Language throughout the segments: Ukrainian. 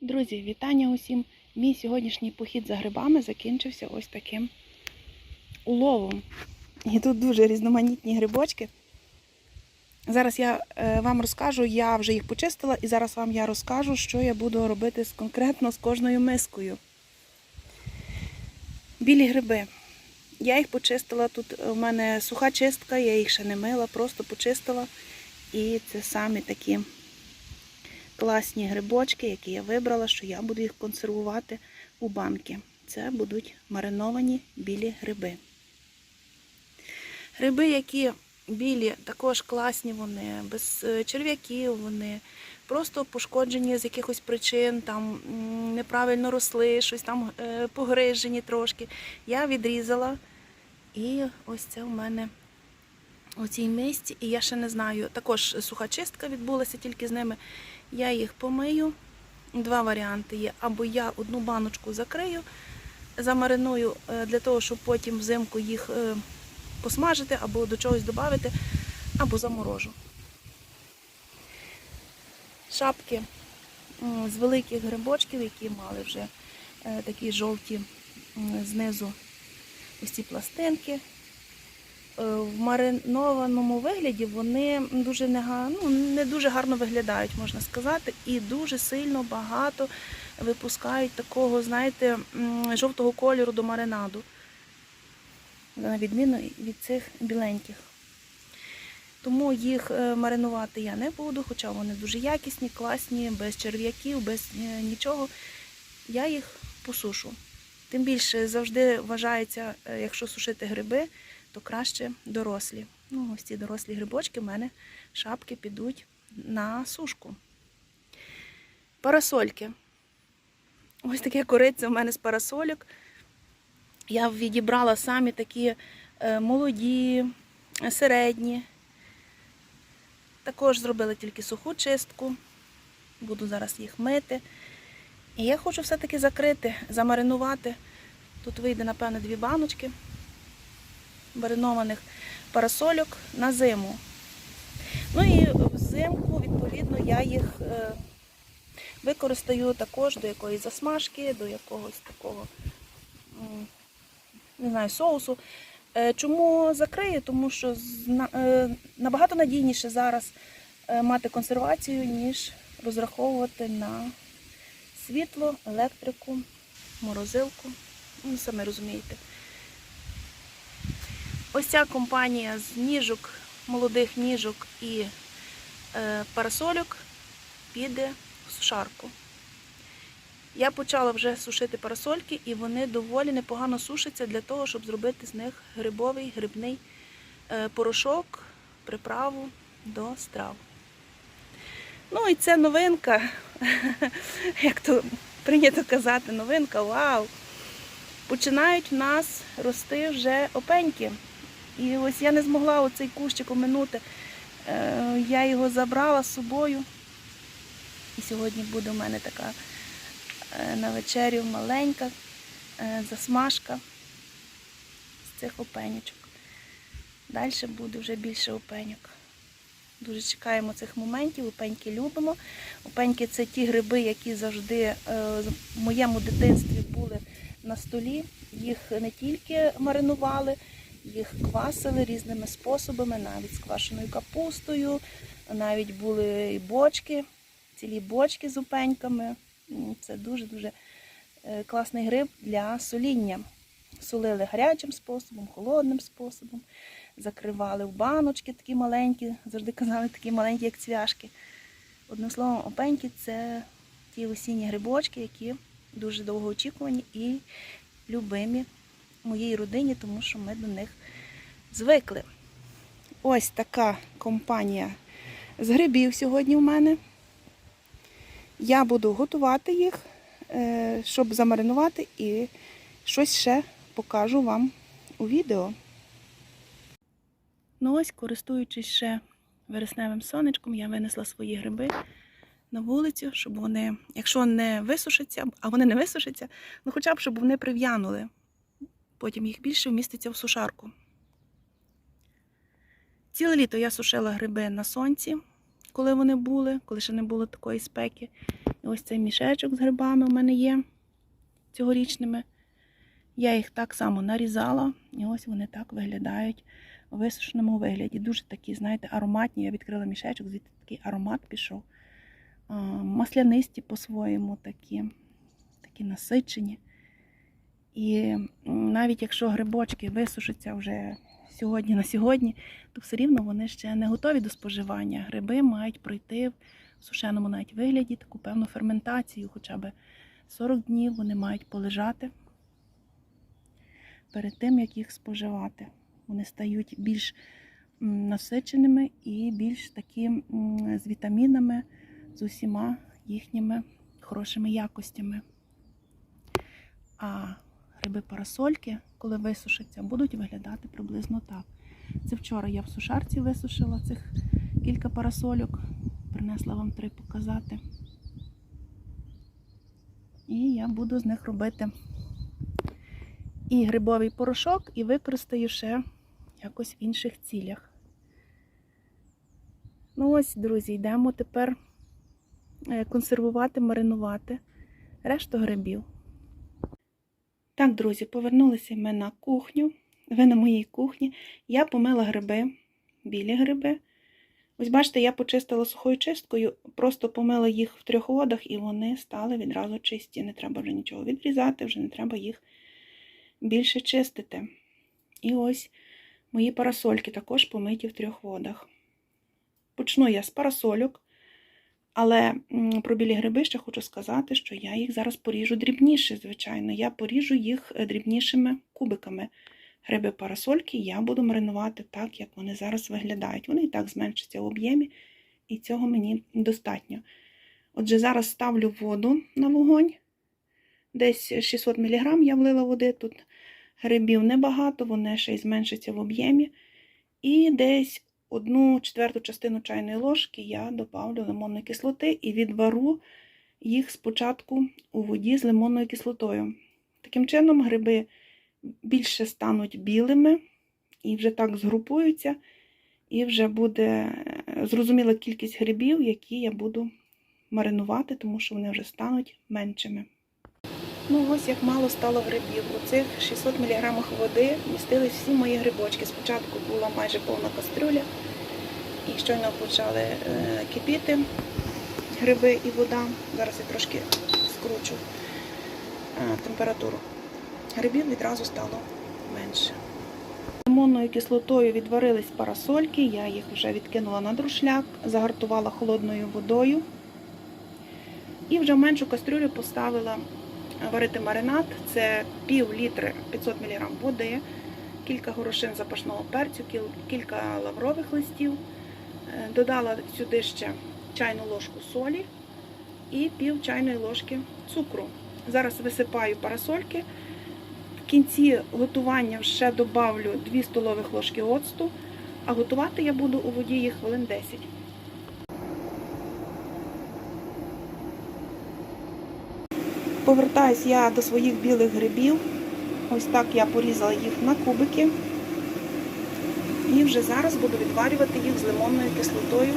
Друзі, вітання усім! Мій сьогоднішній похід за грибами закінчився ось таким уловом. І тут дуже різноманітні грибочки. Зараз я е, вам розкажу, я вже їх почистила, і зараз вам я розкажу, що я буду робити конкретно з кожною мискою. Білі гриби. Я їх почистила. Тут у мене суха чистка, я їх ще не мила, просто почистила. І це самі такі класні грибочки, які я вибрала, що я буду їх консервувати у банки. Це будуть мариновані білі гриби. Гриби, які білі, також класні вони, без е, черв'яків вони, просто пошкоджені з якихось причин, там неправильно росли, щось там е, погрижені трошки. Я відрізала. І ось це у мене у цій мисці. І я ще не знаю. Також суха чистка відбулася тільки з ними. Я їх помию. Два варіанти є. Або я одну баночку закрию, замариную е, для того, щоб потім взимку їх е, посмажити, або до чогось додати, або заморожу. Шапки з великих грибочків, які мали вже е, такі жовті знизу ось ці пластинки. Е, В маринованому вигляді вони дуже не, ну, не дуже гарно виглядають, можна сказати, і дуже сильно багато випускають такого, знаєте, жовтого кольору до маринаду. На відміну від цих біленьких. Тому їх е, маринувати я не буду, хоча вони дуже якісні, класні, без черв'яків, без е, нічого. Я їх посушу. Тим більше завжди вважається, якщо сушити гриби, то краще дорослі. Ну, ось ці дорослі грибочки в мене шапки підуть на сушку. Парасольки. Ось таке кориця у мене з парасольок. Я відібрала самі такі е, молоді, середні. Також зробила тільки суху чистку. Буду зараз їх мити. І я хочу все-таки закрити, замаринувати. Тут вийде, напевно, дві баночки маринованих парасольок на зиму. Ну і взимку, відповідно, я їх е, використаю також до якоїсь засмажки, до якогось такого, не знаю, соусу. Е, Чому закрию? Тому що е, набагато надійніше зараз мати консервацію, ніж розраховувати на світло, електрику, морозилку. Ну, самі розумієте. Ось ця компанія з ніжок, молодих ніжок і е, парасольок піде в сушарку. Я почала вже сушити парасольки, і вони доволі непогано сушаться для того, щоб зробити з них грибовий грибний е, порошок, приправу до страв. Ну і це новинка, як то прийнято казати, новинка, вау! Починають в нас рости вже опеньки. І ось я не змогла оцей кущик оминути. Е, Я його забрала з собою. І сьогодні буде у мене така е, на вечерю маленька е, засмажка з цих опенючок. Далі буде вже більше опеньок. Дуже чекаємо цих моментів, опеньки любимо. Опеньки це ті гриби, які завжди в моєму дитинстві були на столі. Їх не тільки маринували, їх квасили різними способами, навіть з квашеною капустою, навіть були і бочки, цілі бочки з опеньками. М, Це дуже-дуже е, класний гриб для соління. Солили гарячим способом, холодним способом, закривали в баночки такі маленькі, завжди казали такі маленькі, як цвяшки. Одним словом, опеньки це ті осінні грибочки, які дуже довго очікувані і любимі моїй родині, тому що ми до них звикли. Ось така компанія з грибів сьогодні в мене. Я буду готувати їх, е, щоб замаринувати і щось ще покажу вам у відео. Ну ось, користуючись ще вересневим сонечком, я винесла свої гриби на вулицю, щоб вони, якщо не висушаться, а вони не висушаться, ну хоча б щоб вони прив'янули. Потім їх більше вміститься в сушарку. Ціле літо я сушила гриби на сонці, коли вони були, коли ще не було такої спеки. І ось цей мішечок з грибами у мене є цьогорічними. Я їх так само нарізала, і ось вони так виглядають у висушеному вигляді. Дуже такі, знаєте, ароматні. Я відкрила мішечок, звідти такий аромат пішов. Маслянисті по-своєму такі, такі насичені. І навіть якщо грибочки висушаться вже сьогодні на сьогодні, то все рівно вони ще не готові до споживання. Гриби мають пройти в сушеному навіть вигляді таку певну ферментацію, хоча б 40 днів вони мають полежати перед тим, як їх споживати. Вони стають більш насиченими і більш такі з вітамінами, з усіма їхніми хорошими якостями. А гриби парасольки, коли висушаться, будуть виглядати приблизно так. Це вчора я в сушарці висушила цих кілька парасольок. Принесла вам три показати. І я буду з них робити і грибовий порошок, і використаю ще якось в інших цілях. Ну ось, друзі, йдемо тепер е, консервувати, маринувати решту грибів. Так, друзі, повернулися ми на кухню. Ви на моїй кухні. Я помила гриби, білі гриби. Ось бачите, я почистила сухою чисткою, просто помила їх в трьох водах, і вони стали відразу чисті. Не треба вже нічого відрізати, вже не треба їх більше чистити. І ось мої парасольки також помиті в трьох водах. Почну я з парасольок, але про білі гриби ще хочу сказати, що я їх зараз поріжу дрібніше, звичайно. Я поріжу їх е, дрібнішими кубиками. Гриби парасольки я буду маринувати так, як вони зараз виглядають. Вони і так зменшаться в об'ємі, і цього мені достатньо. Отже, зараз ставлю воду на вогонь. Десь 600 мг я влила води. Тут грибів небагато, вони ще й зменшаться в об'ємі. І десь одну четверту частину чайної ложки я добавлю лимонної кислоти і відвару їх спочатку у воді з лимонною кислотою. Таким чином, гриби більше стануть білими і вже так згрупуються, і вже буде е, зрозуміла кількість грибів, які я буду маринувати, тому що вони вже стануть меншими. Ну, ось як мало стало грибів. У цих 600 мг води містились всі мої грибочки. Спочатку була майже повна кастрюля, і щойно почали е, кипіти гриби і вода. Зараз я трошки скручу е, температуру. Грибів відразу стало менше. Лимонною кислотою відварились парасольки, я їх вже відкинула на друшляк, загартувала холодною водою. І вже меншу кастрюлю поставила варити маринад. Це пів літри 500 мг води, кілька горошин запашного перцю, кілька лаврових листів. Е, Додала сюди ще чайну ложку солі і пів чайної ложки цукру. Зараз висипаю парасольки. В кінці готування ще добавлю 2 столових ложки оцту, а готувати я буду у воді їх хвилин 10. Повертаюсь я до своїх білих грибів. Ось так я порізала їх на кубики. І вже зараз буду відварювати їх з лимонною кислотою.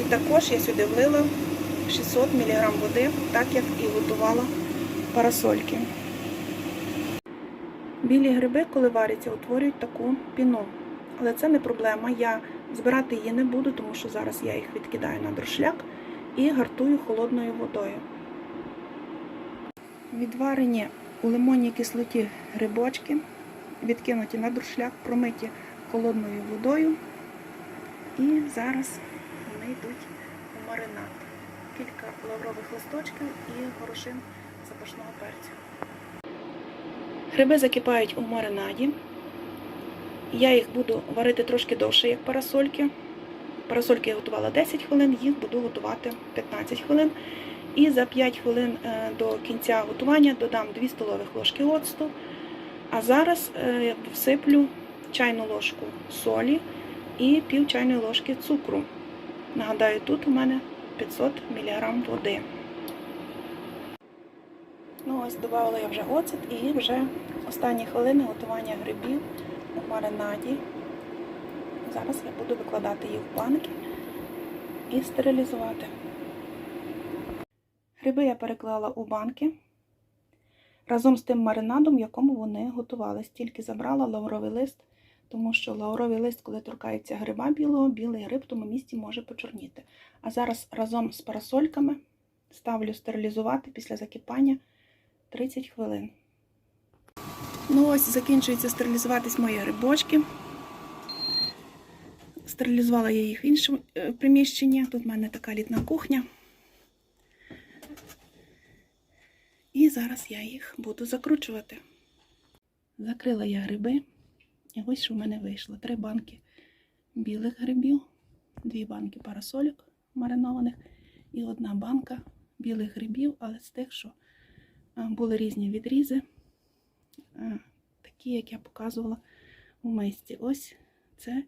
І також я сюди влила 600 мг води, так як і готувала парасольки. Білі гриби, коли варяться, утворюють таку піну. Але це не проблема. Я збирати її не буду, тому що зараз я їх відкидаю на дрошляк і гартую холодною водою. Відварені у лимонній кислоті грибочки, відкинуті на дрошляк, промиті холодною водою. І зараз вони йдуть у маринад. Кілька лаврових листочків і горошин запашного перцю. Гриби закипають у маринаді. Я їх буду варити трошки довше, як парасольки. Парасольки я готувала 10 хвилин, їх буду готувати 15 хвилин. І за 5 хвилин е, до кінця готування додам 2 столових ложки оцту. А зараз е, всиплю чайну ложку солі і пів чайної ложки цукру. Нагадаю, тут у мене 500 мг води. Ну ось додала я вже оцет і вже останні хвилини готування грибів у маринаді. Зараз я буду викладати їх в банки і стерилізувати. Гриби я переклала у банки разом з тим маринадом, в якому вони готувались. Тільки забрала лавровий лист, тому що лавровий лист, коли торкається гриба білого, білий гриб в тому місці може почорніти. А зараз разом з парасольками ставлю стерилізувати після закипання 30 хвилин. Ну ось закінчується стерилізуватись мої грибочки. Стерилізувала я їх в іншому е, приміщенні. Тут в мене така літна кухня. І зараз я їх буду закручувати. Закрила я гриби. І ось що в мене вийшло. Три банки білих грибів, дві банки парасольок маринованих і одна банка білих грибів, але з тих, що були різні відрізи, такі, як я показувала у мисці. Ось це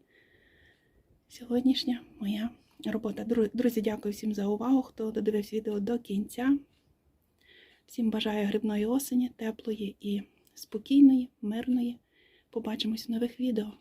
сьогоднішня моя робота. Друзі, дякую всім за увагу, хто додивився відео до кінця. Всім бажаю грибної осені, теплої і спокійної, мирної. Побачимось в нових відео.